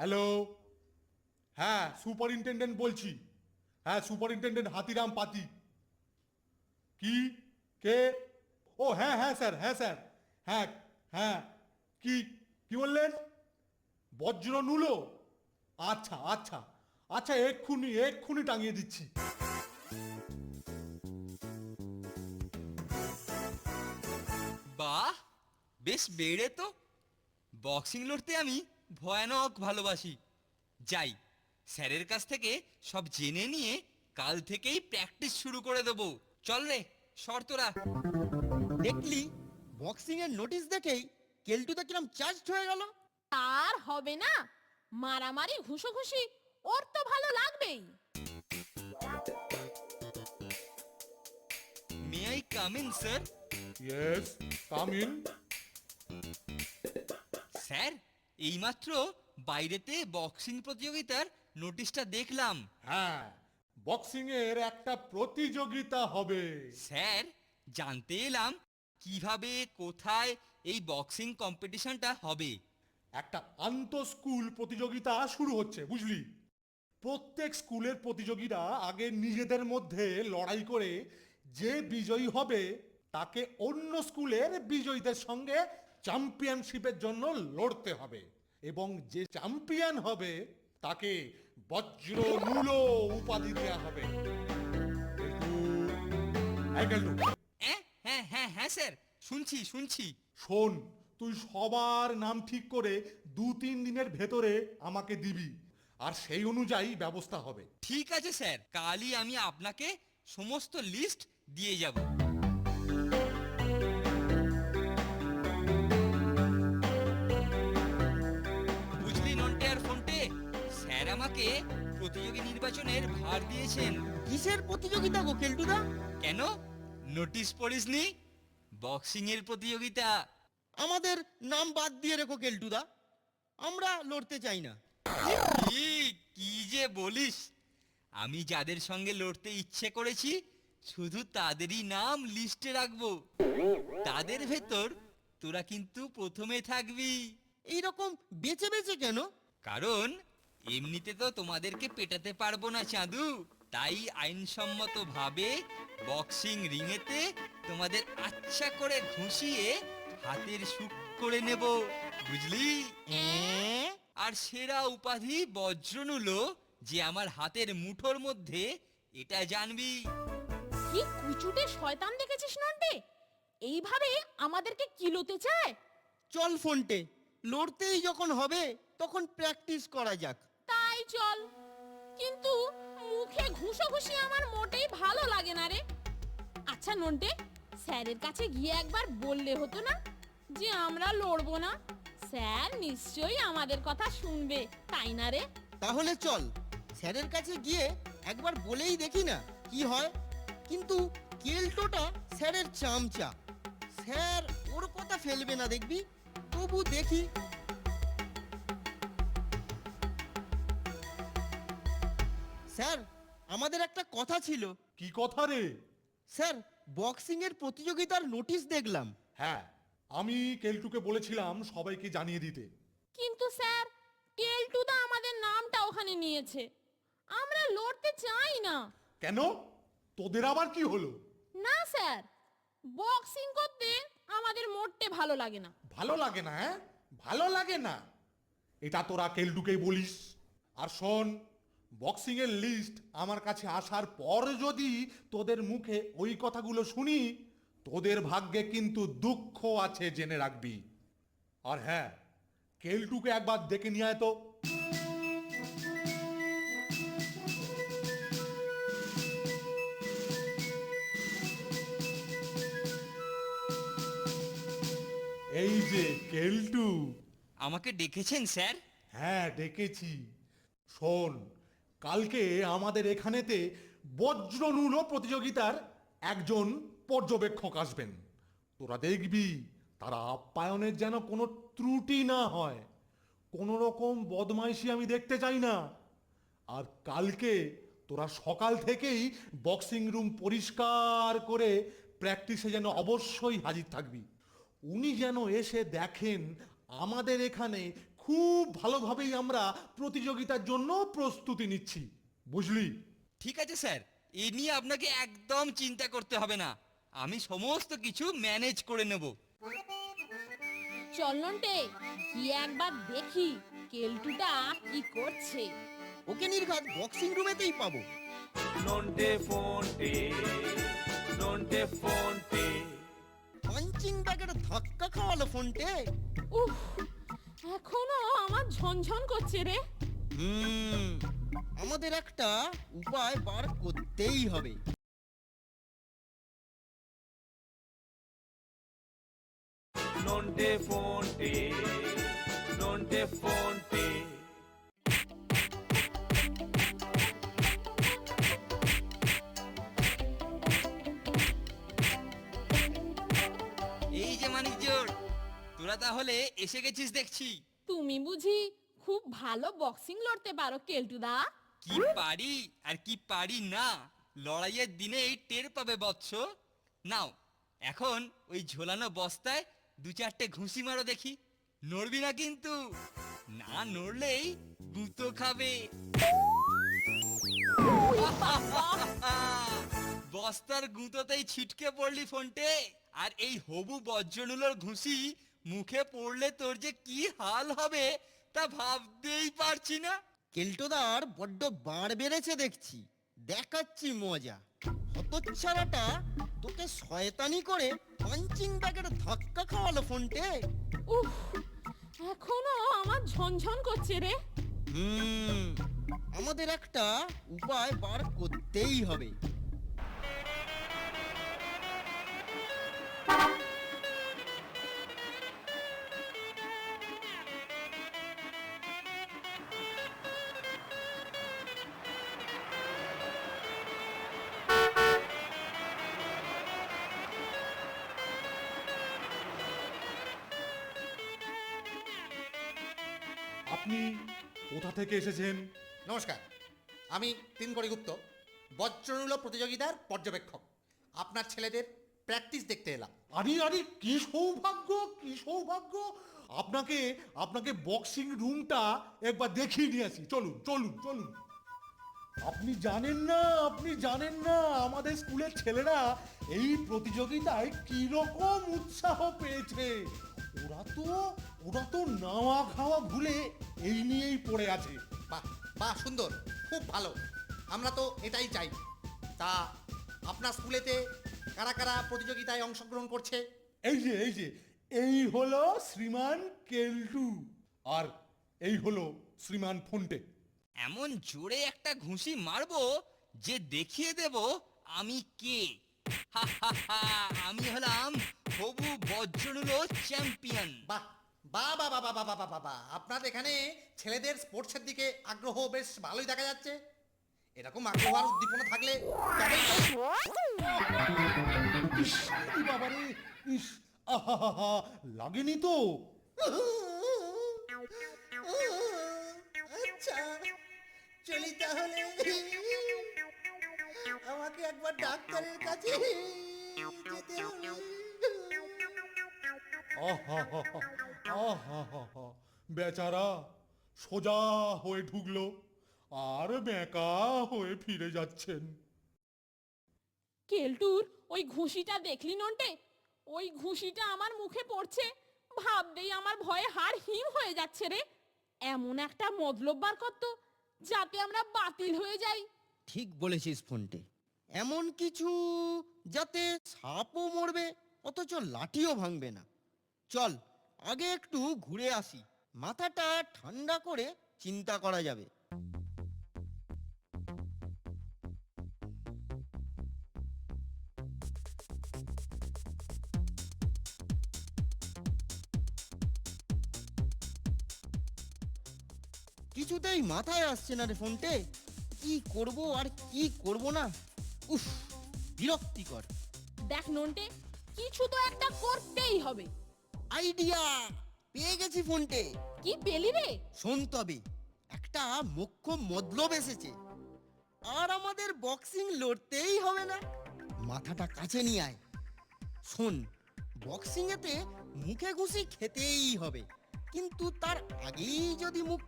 Hello. হ্যাঁ superintendent বলছি। হ্যাঁ সুপারিনটেন্ডেন্ট হাতিরাম পাতি। কি? কে? ও হ্যাঁ হ্যাঁ স্যার হ্যাঁ স্যার। হ্যাঁ হ্যাঁ। কি কি বললেন? বজ্র নুলো? আচ্ছা আচ্ছা। আচ্ছা এক্ষুনি এক্ষুনি টাঙিয়ে দিচ্ছি। বাহ, বেশ বেড়ে তো। বক্সিং লড়তে আমি ভয়ানক ভালোবাসি। যাই স্যারের কাছ থেকে সব জেনে নিয়ে কাল থেকেই প্র্যাকটিস শুরু করে দেবো। চল রে সর তোরা দেখলি বক্সিং এর নোটিশ দেখেই কেলটুদা কিরম চার্জড হয়ে গেল। আর হবে না মারামারি ঘুষোঘুষি ওর তো ভালো লাগবেই। May I come in sir yes come in sir এইমাত্র বাইরেতে বক্সিং প্রতিযোগিতার নোটিশটা দেখলাম। হ্যাঁ বক্সিং এর একটা প্রতিযোগিতা হবে। স্যার জানতে এলাম কীভাবে কোথায় এই বক্সিং কম্পিটিশনটা হবে। একটা আন্তঃ স্কুল প্রতিযোগিতা শুরু হচ্ছে বুঝলি? প্রত্যেক স্কুলের প্রতিযোগীরা আগে নিজেদের মধ্যে লড়াই করে যে বিজয়ী হবে তাকে অন্য স্কুলের বিজয়ীদের সঙ্গে চ্যাম্পিয়নশিপের জন্য লড়তে হবে। এবং যে চ্যাম্পিয়ন হবে তাকে বজ্র মূল উপাধি দেওয়া হবে। হ্যাঁ হ্যাঁ হ্যাঁ হ্যাঁ স্যার। শুনছি শুনছি। শোন তুই সবার নাম ঠিক করে দু তিন দিনের ভেতরে আমাকে দিবি। আর সেই অনুযায়ী ব্যবস্থা হবে। ঠিক আছে স্যার। কালই আমি আপনাকে সমস্ত লিস্ট দিয়ে যাব। আমাকে প্রতিযোগী নির্বাচনের ভার দিয়েছেন? কিসের প্রতিযোগিতা গো কেলটুদা? কেন? নোটিশ পড়িসনি? বক্সিং এর প্রতিযোগিতা। আমাদের নাম বাদ দিয়ে রেখো কেলটুদা। আমরা লড়তে চাই না। কি কি যে বলিস? আমি যাদের সঙ্গে লড়তে ইচ্ছে করেছি শুধু তাদেরই নাম লিস্টে রাখব। তাদের ভেতর তোরা কিন্তু প্রথমে থাকবি। এইরকম বেঁচে বেঁচে কেন? কারণ এমনিতে তো তোমাদেরকে পেটাতে পারব না চাঁদু তাই আইনসম্মত ভাবে বক্সিং রিংয়েতে তোমাদের আচ্ছা করে ঘুষিয়ে হাতের সুখ করে নেব বুঝলি? আর সেরা উপাধি বজ্রনুলো যে আমার হাতের মুঠোর মধ্যে এটা জানবি। কি কুচুটে শয়তান দেখেছিস নন্টে এইভাবে আমাদেরকে কিলোতে চায়? চল ফোনটে লড়তেই যখন হবে তখন প্র্যাকটিস করা যাক। চল। কিন্তু মুখে ঘুষোঘুষি আমার মোটেই ভালো লাগে না রে। আচ্ছা নন্টে, স্যারের কাছে গিয়ে একবার বললে হতো না যে আমরা লড়বো না? স্যার নিশ্চয়ই আমাদের কথা শুনবে, তাই না রে? তাহলে চল, স্যারের কাছে গিয়ে একবার বলেই দেখি না কি হয়। কিন্তু কেলটোটা স্যারের চামচা। স্যার ওর কথা ফেলবে না দেখবি, তবু দেখি স্যার আমাদের একটা কথা ছিল। কি কথা রে? স্যার বক্সিং এর প্রতিযোগিতার নোটিশ দেখলাম। হ্যাঁ আমি কেলটুকে বলেছিলাম সবাইকে জানিয়ে দিতে। কিন্তু স্যার কেলটুদা আমাদের নামটা ওখানে নিয়েছে। আমরা লড়তে চাই না। কেন? তোদের আবার কি হলো? না স্যার বক্সিং করতে আমাদের মোটে ভালো লাগে না। ভালো লাগে না হ্যাঁ? ভালো লাগে না। এটা তোরা কেলটুকেই বলিস। আর শোন বক্সিং এর লিস্ট আমার কাছে আসার পর যদি তোদের মুখে ওই কথাগুলো শুনি তোদের ভাগ্যে কিন্তু দুঃখ আছে জেনে রাখবি। আর হ্যাঁ কেলটুকে একবার ডেকে নিয়ে আয় তো। এই যে কেলটু। আমাকে ডেকেছেন স্যার? হ্যাঁ ডেকেছি। শোন কালকে আমাদের এখানেতে বজ্রনূল প্রতিযোগিতার একজন পর্যবেক্ষক আসবেন। তোরা দেখবি তারা আপ্যায়নের যেন কোনো ত্রুটি না হয়। কোনো রকম বদমাইশি আমি দেখতে চাই না। আর কালকে তোরা সকাল থেকেই বক্সিং রুম পরিষ্কার করে প্র্যাকটিসে যেন অবশ্যই হাজির থাকবি। উনি যেন এসে দেখেন আমাদের এখানে খুব ভালোভাবেই আমরা প্রতিযোগিতার জন্য প্রস্তুতি নিচ্ছি বুঝলি? ঠিক আছে স্যার এ নিয়ে আপনাকে একদম চিন্তা করতে হবে না। আমি সমস্ত কিছু ম্যানেজ করে নেব। চল নন্টে গিয়ে একবার দেখি কেলটুটা কি করছে। ওকে নির্ঘাত বক্সিং রুমেতেই পাবো। নন্টে ফোনটে নন্টে ফোনটে। পাঞ্চিং ব্যাগের ধাক্কা খাওয়ালো ফোনটে। উফ এখনও আমার ঝনঝন করছে রে। হুম আমাদের একটা উপায় বার করতেই হবে। নন্টে ফোনটে নন্টে ফোনটে এই তোরা তাহলে এসে গেছিস দেখছি। তুমি বুঝি খুব ভালো বক্সিং লড়তে পারো কেলটুদা। কি পারি আর কি পারি না লড়াইয়ের দিনে এই টের পাবে বৎস। নাও এখন ওই ঝোলানো বস্তায় দু চারটে ঘুষি মারো দেখি। নড়বি না কিন্তু। না নড়লেই গুঁতো খাবে। বস্তার গুঁতোতেই ছিটকে পড়লি ফোনটে আর এই হবু বজ্রনুলোর ঘুষি মুখে পড়লে তোর যে কি হাল হবে তা ভাবতেই পারছি না। কেল্টোদার বড্ড বাড় বেড়েছে দেখছি। দেখাচ্ছি মজা। হতচ্ছাড়াটা তোকে শয়তানি করে পাঞ্চিং ব্যাগের ধাক্কা খাওয়ালো ফোনটে। উফ এখনও আমার ঝনঝন করছে রে। হুম আমাদের একটা উপায় বার করতেই হবে। আপনি কোথা থেকে এসেছেন? নমস্কার। আমি তিনকড়ি গুপ্ত বজ্রনুল প্রতিযোগিতার পর্যবেক্ষক। আপনার ছেলেদের প্র্যাকটিস দেখতে এলাম। আরে আরে কি সৌভাগ্য কি সৌভাগ্য। আপনাকে আপনাকে বক্সিং রুমটা একবার দেখিয়ে নিয়ে আসি। চলুন চলুন চলুন। আপনি জানেন না আপনি জানেন না আমাদের স্কুলের ছেলেরা এই প্রতিযোগিতায় কি রকম উৎসাহ পেয়েছে। ওরা তো ওরা তো নাওয়া খাওয়া ভুলে এই নিয়েই পড়ে আছে। বাহ বাহ সুন্দর খুব ভালো। আমরা তো এটাই চাই। তা আপনার স্কুলেতে কারা কারা প্রতিযোগিতায় অংশগ্রহণ করছে? এই যে এই যে এই হলো শ্রীমান কেলটু আর এই হলো শ্রীমান ফোনটে। এমন জোরে একটা ঘুষি মারবো যে দেখিয়ে দেব আমি কে। হা, হা, হা, আমি হলাম হবু বজ্রনুলো চ্যাম্পিয়ন। বাহ বা বা বা বা বা বা বা আপনার এখানে ছেলেদের স্পোর্টসের দিকে আগ্রহ বেশ ভালোই দেখা যাচ্ছে। এরকম আগ্রহ আর উদ্দীপনা থাকলে ইস আহা লাগেনি তো। আচ্ছা চলি তাহলে। আমাকে একবার ডাক্তারের কাছে যেতে হবে। আহা বেচারা সোজা হয়ে ঢুকলো আর বেঁকা হয়ে ফিরে যাচ্ছেন। কেলটুর ওই ঘুষিটা দেখলি নন্টে? ওই ঘুষিটা আমার মুখে পড়ছে ভাবতেই আমার ভয়ে হাড় হিম হয়ে যাচ্ছে রে। এমন একটা মতলব বার করতো যাতে আমরা বাতিল হয়ে যাই। ঠিক বলেছিস ফোনটে। এমন কিছু যাতে সাপও মরবে অথচ লাঠিও ভাঙবে না। চল আগে একটু ঘুরে আসি। মাথাটা ঠান্ডা করে চিন্তা করা যাবে। কিছুতেই মাথায় আসছে না রে ফোনটে। কি করব আর কি করব না? উফ, বিরক্তিকর। দেখ নন্টে, কিছু তো একটা করতেই হবে। আইডিয়া! পেয়ে গেছি ফোনটে। কি পেলি রে? শোন তবে একটা মুখ্য মতলব এসেছে। আর আমাদের বক্সিং লড়তেই হবে না। মাথাটা কাছে নিয়ে আয়। শোন বক্সিংয়েতে এতে মুখে ঘুষি খেতেই হবে। কিন্তু তার আগেই যদি মুখ